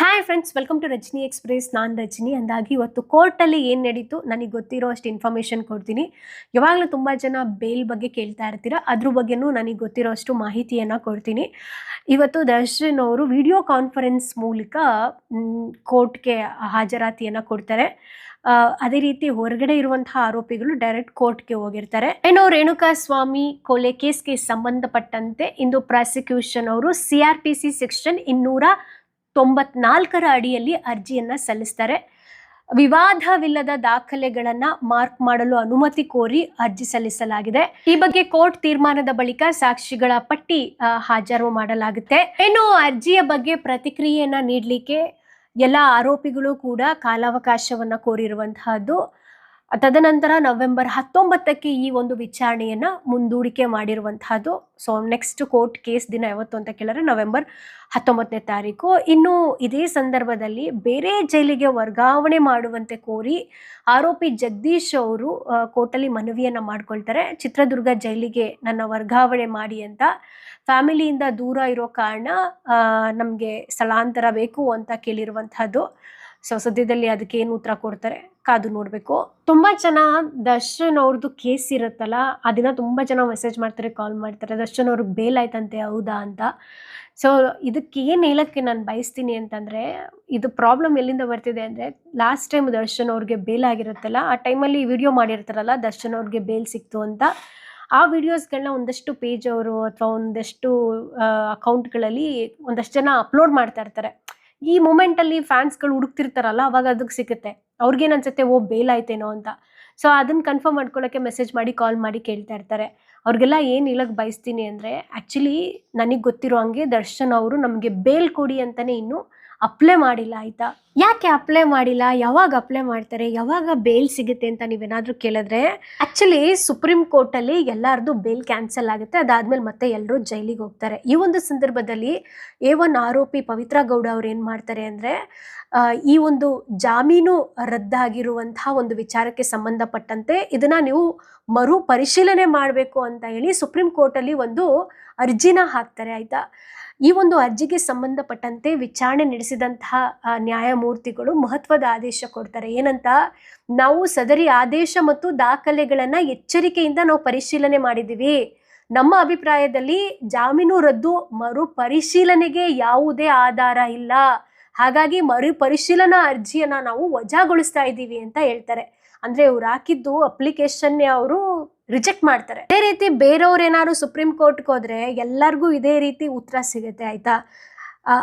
Hi friends welcome to Rajani express ನಾನು ರಜನಿ. ಅಂದಾಗಿ ಇವತ್ತು ಕೋರ್ಟಲ್ಲಿ ಏನು ನಡೀತು ನನಗೆ ಗೊತ್ತಿರೋ ಅಷ್ಟು ಇನ್ಫಾರ್ಮೇಷನ್ ಕೊಡ್ತೀನಿ. ಯಾವಾಗಲೂ ತುಂಬ ಜನ ಬೇಲ್ ಬಗ್ಗೆ ಕೇಳ್ತಾ ಇರ್ತೀರ, ಅದ್ರ ಬಗ್ಗೆನೂ ನನಗೆ ಗೊತ್ತಿರೋ ಅಷ್ಟು ಮಾಹಿತಿಯನ್ನು ಕೊಡ್ತೀನಿ. ಇವತ್ತು ದರ್ಶನ್ ಅವರು ವಿಡಿಯೋ ಕಾನ್ಫರೆನ್ಸ್ ಮೂಲಕ ಕೋರ್ಟ್ಗೆ ಹಾಜರಾತಿಯನ್ನು ಕೊಡ್ತಾರೆ. ಅದೇ ರೀತಿ ಹೊರಗಡೆ ಇರುವಂತಹ ಆರೋಪಿಗಳು ಡೈರೆಕ್ಟ್ ಕೋರ್ಟ್ಗೆ ಹೋಗಿರ್ತಾರೆ. ಏನೋ ರೇಣುಕಾ ಸ್ವಾಮಿ ಕೊಲೆ ಕೇಸ್ಗೆ ಸಂಬಂಧಪಟ್ಟಂತೆ ಇಂದು ಪ್ರಾಸಿಕ್ಯೂಷನ್ ಅವರು C R P C section ಇನ್ನೂರ ತೊಂಬತ್ನಾಲ್ಕರ ಅಡಿಯಲ್ಲಿ ಅರ್ಜಿಯನ್ನು ಸಲ್ಲಿಸ್ತಾರೆ. ವಿವಾದವಿಲ್ಲದ ದಾಖಲೆಗಳನ್ನ ಮಾರ್ಕ್ ಮಾಡಲು ಅನುಮತಿ ಕೋರಿ ಅರ್ಜಿ ಸಲ್ಲಿಸಲಾಗಿದೆ. ಈ ಬಗ್ಗೆ ಕೋರ್ಟ್ ತೀರ್ಮಾನದ ಬಳಿಕ ಸಾಕ್ಷಿಗಳ ಪಟ್ಟಿ ಹಾಜರು ಮಾಡಲಾಗುತ್ತೆ. ಇನ್ನು ಅರ್ಜಿಯ ಬಗ್ಗೆ ಪ್ರತಿಕ್ರಿಯೆಯನ್ನ ನೀಡಲಿಕ್ಕೆ ಎಲ್ಲ ಆರೋಪಿಗಳು ಕೂಡ ಕಾಲಾವಕಾಶವನ್ನು ಕೋರಿರುವಂತಹದ್ದು. ತದನಂತರ ನವೆಂಬರ್ ಹತ್ತೊಂಬತ್ತಕ್ಕೆ ಈ ಒಂದು ವಿಚಾರಣೆಯನ್ನ ಮುಂದೂಡಿಕೆ ಮಾಡಿರುವಂತಹದ್ದು. ಸೊ ನೆಕ್ಸ್ಟ್ ಕೋರ್ಟ್ ಕೇಸ್ ದಿನ ಯಾವತ್ತು ಅಂತ ಕೇಳಿದ್ರೆ ನವೆಂಬರ್ ಹತ್ತೊಂಬತ್ತನೇ ತಾರೀಕು. ಇನ್ನು ಇದೇ ಸಂದರ್ಭದಲ್ಲಿ ಬೇರೆ ಜೈಲಿಗೆ ವರ್ಗಾವಣೆ ಮಾಡುವಂತೆ ಕೋರಿ ಆರೋಪಿ ಜಗದೀಶ್ ಅವರು ಕೋರ್ಟಲ್ಲಿ ಮನವಿಯನ್ನ ಮಾಡ್ಕೊಳ್ತಾರೆ. ಚಿತ್ರದುರ್ಗ ಜೈಲಿಗೆ ನನ್ನ ವರ್ಗಾವಣೆ ಮಾಡಿ ಅಂತ. ಫ್ಯಾಮಿಲಿಯಿಂದ ದೂರ ಇರೋ ಕಾರಣ ನಮಗೆ ಸ್ಥಳಾಂತರ ಬೇಕು ಅಂತ ಕೇಳಿರುವಂತಹದ್ದು. ಸೊ ಸದ್ಯದಲ್ಲಿ ಅದಕ್ಕೆ ಏನು ಉತ್ತರ ಕೊಡ್ತಾರೆ ಕಾದು ನೋಡಬೇಕು. ತುಂಬ ಜನ ದರ್ಶನ್ ಅವ್ರದ್ದು ಕೇಸ್ ಇರುತ್ತಲ್ಲ, ಆ ದಿನ ತುಂಬ ಜನ ಮೆಸೇಜ್ ಮಾಡ್ತಾರೆ ಕಾಲ್ ಮಾಡ್ತಾರೆ. ದರ್ಶನ್ ಅವ್ರಿಗೆ ಬೇಲ್ ಆಯ್ತಂತೆ, ಹೌದಾ ಅಂತ. ಸೊ ಇದಕ್ಕೆ ಏನು ಹೇಳಕ್ಕೆ ನಾನು ಬಯಸ್ತೀನಿ ಅಂತಂದರೆ, ಇದು ಪ್ರಾಬ್ಲಮ್ ಎಲ್ಲಿಂದ ಬರ್ತಿದೆ ಅಂದರೆ ಲಾಸ್ಟ್ ಟೈಮ್ ದರ್ಶನ್ ಅವ್ರಿಗೆ ಬೇಲ್ ಆಗಿರುತ್ತಲ್ಲ, ಆ ಟೈಮಲ್ಲಿ ವಿಡಿಯೋ ಮಾಡಿರ್ತಾರಲ್ಲ, ದರ್ಶನ್ ಅವ್ರಿಗೆ ಬೇಲ್ ಸಿಕ್ತು ಅಂತ. ಆ ವಿಡಿಯೋಸ್ಗಳನ್ನ ಒಂದಷ್ಟು ಪೇಜ್ ಅವರು ಅಥವಾ ಒಂದಷ್ಟು ಅಕೌಂಟ್ಗಳಲ್ಲಿ ಒಂದಷ್ಟು ಜನ ಅಪ್ಲೋಡ್ ಮಾಡ್ತಾ ಇರ್ತಾರೆ. ಈ ಮೂಮೆಂಟಲ್ಲಿ ಫ್ಯಾನ್ಸ್ಗಳು ಹುಡುಕ್ತಿರ್ತಾರಲ್ಲ, ಅವಾಗ ಅದಕ್ಕೆ ಸಿಗುತ್ತೆ. ಅವ್ರಿಗೇನು ಅನ್ಸುತ್ತೆ ಓ ಬೇಲ್ ಆಯ್ತೇನೋ ಅಂತ. ಸೊ ಅದನ್ನ ಕನ್ಫರ್ಮ್ ಮಾಡ್ಕೊಳ್ಳೋಕ್ಕೆ ಮೆಸೇಜ್ ಮಾಡಿ ಕಾಲ್ ಮಾಡಿ ಕೇಳ್ತಾ ಇರ್ತಾರೆ. ಅವ್ರಿಗೆಲ್ಲ ಏನು ಹೇಳಕ್ ಬಯಸ್ತೀನಿ ಅಂದರೆ ಆ್ಯಕ್ಚುಲಿ ನನಗೆ ಗೊತ್ತಿರೋ ಹಂಗೆ ದರ್ಶನ್ ಅವರು ನಮಗೆ ಬೇಲ್ ಕೊಡಿ ಅಂತಲೇ ಇನ್ನೂ ಅಪ್ಲೈ ಮಾಡಿಲ್ಲ ಆಯಿತಾ? ಯಾಕೆ ಅಪ್ಲೈ ಮಾಡಿಲ್ಲ? ಯಾವಾಗ ಅಪ್ಲೈ ಮಾಡ್ತಾರೆ? ಯಾವಾಗ ಬೇಲ್ ಸಿಗುತ್ತೆ ಅಂತ ನೀವೇನಾದರೂ ಕೇಳಿದ್ರೆ ಆ್ಯಕ್ಚುಲಿ ಸುಪ್ರೀಂ ಕೋರ್ಟಲ್ಲಿ ಎಲ್ಲರದು ಬೇಲ್ ಕ್ಯಾನ್ಸಲ್ ಆಗುತ್ತೆ. ಅದಾದ್ಮೇಲೆ ಮತ್ತೆ ಎಲ್ಲರೂ ಜೈಲಿಗೆ ಹೋಗ್ತಾರೆ. ಈ ಒಂದು ಸಂದರ್ಭದಲ್ಲಿ ಎ ಒನ್ ಆರೋಪಿ ಪವಿತ್ರ ಗೌಡ ಅವ್ರು ಏನು ಮಾಡ್ತಾರೆ ಅಂದರೆ ಈ ಒಂದು ಜಾಮೀನು ರದ್ದಾಗಿರುವಂತಹ ಒಂದು ವಿಚಾರಕ್ಕೆ ಸಂಬಂಧಪಟ್ಟಂತೆ ಇದನ್ನ ನೀವು ಮರು ಪರಿಶೀಲನೆ ಮಾಡಬೇಕು ಅಂತ ಹೇಳಿ ಸುಪ್ರೀಂ ಕೋರ್ಟಲ್ಲಿ ಒಂದು ಅರ್ಜಿನ ಹಾಕ್ತಾರೆ, ಆಯಿತಾ? ಈ ಒಂದು ಅರ್ಜಿಗೆ ಸಂಬಂಧಪಟ್ಟಂತೆ ವಿಚಾರಣೆ ನಡೆಸಿದಂತಹ ನ್ಯಾಯಮೂರ್ತಿಗಳು ಮಹತ್ವದ ಆದೇಶ ಕೊಡ್ತಾರೆ. ಏನಂತ? ನಾವು ಸದರಿ ಆದೇಶ ಮತ್ತು ದಾಖಲೆಗಳನ್ನು ಎಚ್ಚರಿಕೆಯಿಂದ ನಾವು ಪರಿಶೀಲನೆ ಮಾಡಿದ್ದೀವಿ. ನಮ್ಮ ಅಭಿಪ್ರಾಯದಲ್ಲಿ ಜಾಮೀನು ರದ್ದು ಮರು ಪರಿಶೀಲನೆಗೆ ಯಾವುದೇ ಆಧಾರ ಇಲ್ಲ. ಹಾಗಾಗಿ ಮರು ಪರಿಶೀಲನಾ ಅರ್ಜಿಯನ್ನ ನಾವು ವಜಾಗೊಳಿಸ್ತಾ ಇದ್ದೀವಿ ಅಂತ ಹೇಳ್ತಾರೆ. ಅಂದ್ರೆ ಇವ್ರು ಹಾಕಿದ್ದು ಅಪ್ಲಿಕೇಶನ್ ಅವರು ರಿಜೆಕ್ಟ್ ಮಾಡ್ತಾರೆ. ಅದೇ ರೀತಿ ಬೇರೆಯವ್ರು ಏನಾದ್ರು ಸುಪ್ರೀಂ ಕೋರ್ಟ್ಗೆ ಹೋದ್ರೆ ಎಲ್ಲರಿಗೂ ಇದೇ ರೀತಿ ಉತ್ತರ ಸಿಗುತ್ತೆ, ಆಯ್ತಾ?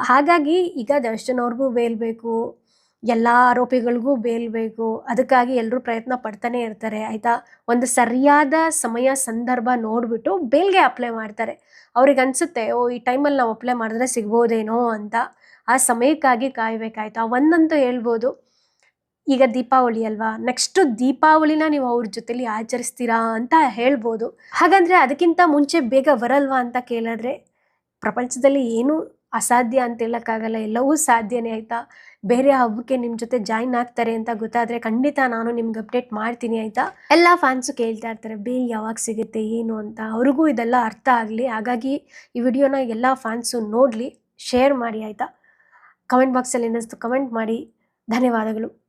ಹಾಗಾಗಿ ಈಗ ದರ್ಶನ್ ಅವ್ರಿಗೂ ಬೇಲ್ ಬೇಕು, ಎಲ್ಲ ಆರೋಪಿಗಳಿಗೂ ಬೇಲ್ ಬೇಕು, ಅದಕ್ಕಾಗಿ ಎಲ್ಲರೂ ಪ್ರಯತ್ನ ಪಡ್ತಾನೆ ಇರ್ತಾರೆ, ಆಯ್ತಾ? ಒಂದು ಸರಿಯಾದ ಸಮಯ ಸಂದರ್ಭ ನೋಡ್ಬಿಟ್ಟು ಬೇಲ್ಗೆ ಅಪ್ಲೈ ಮಾಡ್ತಾರೆ. ಅವ್ರಿಗೆ ಅನ್ಸುತ್ತೆ, ಓ, ಈ ಟೈಮಲ್ಲಿ ನಾವು ಅಪ್ಲೈ ಮಾಡಿದ್ರೆ ಸಿಗ್ಬೋದೇನೋ ಅಂತ. ಆ ಸಮಯಕ್ಕಾಗಿ ಕಾಯ್ಬೇಕಾಯ್ತಾ. ಒಂದಂತೂ ಹೇಳ್ಬೋದು. ಈಗ ದೀಪಾವಳಿ ಅಲ್ವಾ? ನೆಕ್ಸ್ಟ್ ದೀಪಾವಳಿನ ನೀವು ಅವ್ರ ಜೊತೆಲಿ ಆಚರಿಸ್ತೀರಾ ಅಂತ ಹೇಳ್ಬೋದು. ಹಾಗಂದ್ರೆ ಅದಕ್ಕಿಂತ ಮುಂಚೆ ಬೇಗ ಬರಲ್ವಾ ಅಂತ ಕೇಳಿದ್ರೆ? ಪ್ರಪಂಚದಲ್ಲಿ ಏನು ಅಸಾಧ್ಯ ಅಂತ ಹೇಳಕ್ಕಾಗಲ್ಲ. ಎಲ್ಲವೂ ಸಾಧ್ಯನೇ ಆಯ್ತಾ? ಬೇರೆ ಹಬ್ಬಕ್ಕೆ ನಿಮ್ಮ ಜೊತೆ ಜಾಯಿನ್ ಆಗ್ತಾರೆ ಅಂತ ಗೊತ್ತಾದ್ರೆ ಖಂಡಿತ ನಾನು ನಿಮ್ಗೆ ಅಪ್ಡೇಟ್ ಮಾಡ್ತೀನಿ ಆಯ್ತಾ? ಎಲ್ಲ ಫ್ಯಾನ್ಸು ಕೇಳ್ತಾ ಇರ್ತಾರೆ, ಬೇ, ಯಾವಾಗ ಸಿಗುತ್ತೆ, ಏನು ಅಂತ? ಅವ್ರಿಗೂ ಇದೆಲ್ಲ ಅರ್ಥ ಆಗಲಿ. ಹಾಗಾಗಿ ಈ ವಿಡಿಯೋನ ಎಲ್ಲ ಫ್ಯಾನ್ಸು ನೋಡಲಿ ಶೇರ್ ಮಾಡಿ ಆಯ್ತಾ? ಕಮೆಂಟ್ ಬಾಕ್ಸಲ್ಲಿ ಏನಿಸ್ತು ಕಮೆಂಟ್ ಮಾಡಿ. ಧನ್ಯವಾದಗಳು.